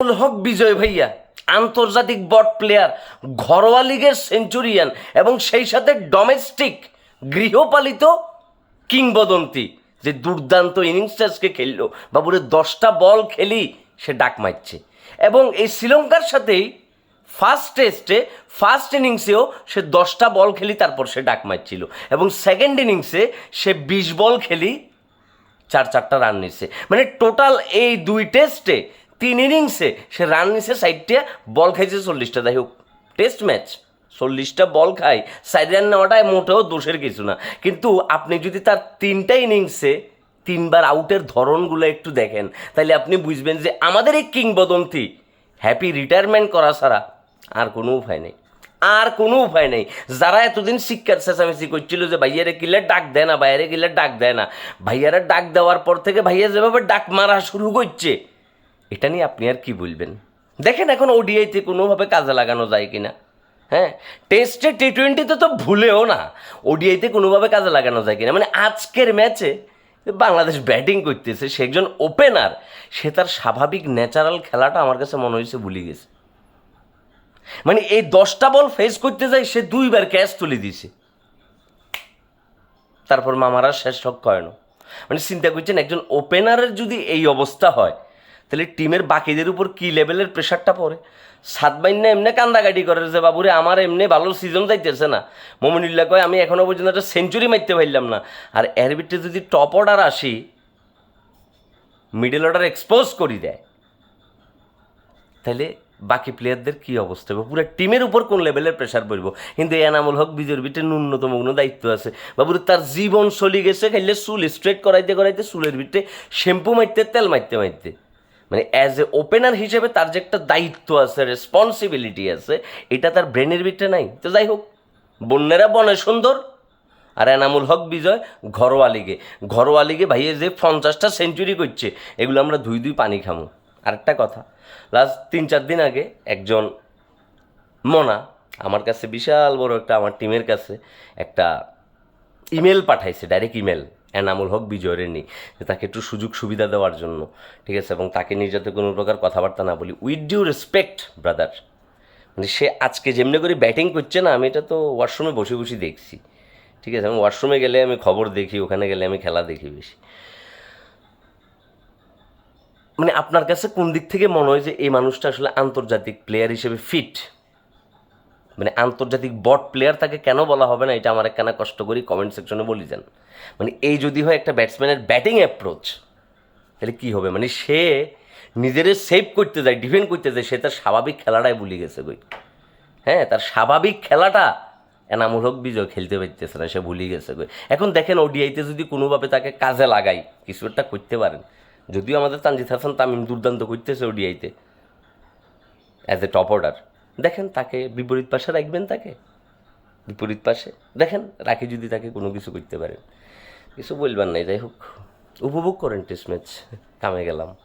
হক বিজয় ভাইয়া, আন্তর্জাতিক bot player ঘরোয়া লিগের সেঞ্চুরিয়ান এবং সেই সাথে ডোমেস্টিক গৃহপালিত কিংবদন্তি। যে দুর্দান্ত ইনিংসটা আজকে খেললো। বাবুরে দশটা বল খেলি সে ডাক মারছে। এবং এই শ্রীলঙ্কার সাথেই ফার্স্ট টেস্টে ফার্স্ট ইনিংসেও সে দশটা বল খেলি, তারপর সে ডাক মারছিল। এবং সেকেন্ড ইনিংসে সে বিশ বল খেলি, চার চারটা রান নিচ্ছে মানে টোটাল এই দুই টেস্টে তিন ইনিংসে সে রান নিছে সাইডটা বল খাইছে চল্লিশটা। যাই হোক টেস্ট ম্যাচ চল্লিশটা বল খাই সাইড রান নেওয়াটা মোটেও দোষের কিছু না। কিন্তু আপনি যদি তার তিনটা ইনিংসে তিনবার আউটের ধরনগুলো একটু দেখেন, তাহলে আপনি বুঝবেন যে আমাদের এই কিংবদন্তি হ্যাপি রিটায়ারমেন্ট করা ছাড়া আর কোনো উপায় নেই। আর কোনো উপায় নেই। যারা এতদিন শিক্ষার চেঁচামেচি করছিল যে ভাইয়ারে কিলে ডাক দেয় না, ভাইয়ারে কিলে ডাক দেয় না, ভাইয়ারা ডাক দেওয়ার পর থেকে ভাইয়া যেভাবে ডাক মারা শুরু করছে এটা নিয়ে আপনি আর কি বলবেন? দেখেন এখন ওডিআইতে কোনোভাবে কাজে লাগানো যায় কিনা। হ্যাঁ? টেস্টে টি টোয়েন্টিতে তো ভুলেও না ওডিআইতে কোনোভাবে কাজে লাগানো যায় কিনা। মানে আজকের ম্যাচে বাংলাদেশ ব্যাটিং করতেছে, সে একজন ওপেনার সে তার স্বাভাবিক ন্যাচারাল খেলাটা আমার কাছে মনে হয়েছে ভুলে গেছে। মানে এই দশটা বল ফেস করতে যাই সে দুইবার ক্যাচ তুলে দিয়েছে। তারপর মামারা শেষ হক কয় না মানে চিন্তা করছেন একজন ওপেনারের যদি এই অবস্থা হয় তাহলে টিমের বাকিদের উপর কি লেভেলের প্রেশারটা পড়ে? সাত বাইন্না এমনি কান্দাকাটি করে যে বাবুরে, আমার এমনি ভালো সিজন যাইতেছে না। মমিনুল্লাহ কয়, আমি এখনও পর্যন্ত একটা সেঞ্চুরি মারতে পারলাম না। আর এর ভিতরে যদি টপ অর্ডার আসি মিডল অর্ডার এক্সপোজ করি দেয়, তাহলে বাকি প্লেয়ারদের কি অবস্থা হবে? পুরো টিমের উপর কোন লেভেলের প্রেশার পড়ব? কিন্তু এনামুল হক বিজয়ের ভিতরে ন্যূনতম কোনো দায়িত্ব আছে। বাবুর, তার জীবন চলি গেছে খাইলে চুল স্ট্রেট করাইতে করাইতে চুলের ভিতরে শ্যাম্পু মারতে, তেল মারতে মারতে। মানে অ্যাজ এ ওপেনার হিসেবে তার যে একটা দায়িত্ব আছে রেসপন্সিবিলিটি আছে, এটা তার ব্রেনের ভিতরে নাই। তো যাই হোক, বন্যেরা বনে সুন্দর, আর এনামুল হক বিজয় ঘরোয়া লিগে ঘরোয়া লিগে ভাইয়ে যে পঞ্চাশটা সেঞ্চুরি করছে, এগুলো আমরা দুই দুই পানি খামো। আরেকটা কথা লাস্ট তিন চার দিন আগে একজন মনা আমার কাছে বিশাল বড় একটা, আমার টিমের কাছে একটা ইমেল পাঠাইছে ডাইরেক্ট ইমেল এনামুল হক বিজয়ের নেই যে তাকে একটু সুযোগ সুবিধা দেওয়ার জন্য, ঠিক আছে? এবং তাকে নিয়ে যাতে কোনো প্রকার কথাবার্তা না বলি উইথ ডিউ রেসপেক্ট ব্রাদার মানে সে আজকে যেমনি করে ব্যাটিং করছে না, আমি এটা তো ওয়াশরুমে বসে বসে দেখছি, ঠিক আছে? আমি ওয়াশরুমে গেলে আমি খবর দেখি, ওখানে গেলে আমি খেলা দেখি বেশি। মানে আপনার কাছে কোন দিক থেকে মনে হয় যে এই মানুষটা আসলে আন্তর্জাতিক প্লেয়ার হিসেবে ফিট মানে আন্তর্জাতিক বট প্লেয়ার তাকে কেন বলা হবে না, এটা আমার একখানা কষ্ট করি কমেন্ট সেকশনে বলি যান। মানে এই যদি হয় একটা ব্যাটসম্যানের ব্যাটিং অ্যাপ্রোচ তাহলে কী হবে? মানে সে নিজেরে সেভ করতে যায় ডিফেন্ড করতে যায়, সে তার স্বাভাবিক খেলাটাই ভুলে গেছে কই। হ্যাঁ তার স্বাভাবিক খেলাটা এনামুল হক বিজয় খেলতে পারতেছে না, সে ভুলে গেছে কই। এখন দেখেন ওডিআইতে যদি কোনোভাবে তাকে কাজে লাগাই, কিছু একটা করতে পারেন। যদিও আমাদের তানজিদ হাসান তামিম দুর্দান্ত করতেছে ওডিআইতে অ্যাজ এ টপ অর্ডার দেখেন তাকে বিপরীত পাশে রাখবেন তাকে? বিপরীত পাশে? দেখেন, রাখি যদি তাকে কোনো কিছু করতে পারেন। কিছু বলবার নাই যাই হোক। উপভোগ করেন টেস্ট ম্যাচ কামে গেলাম।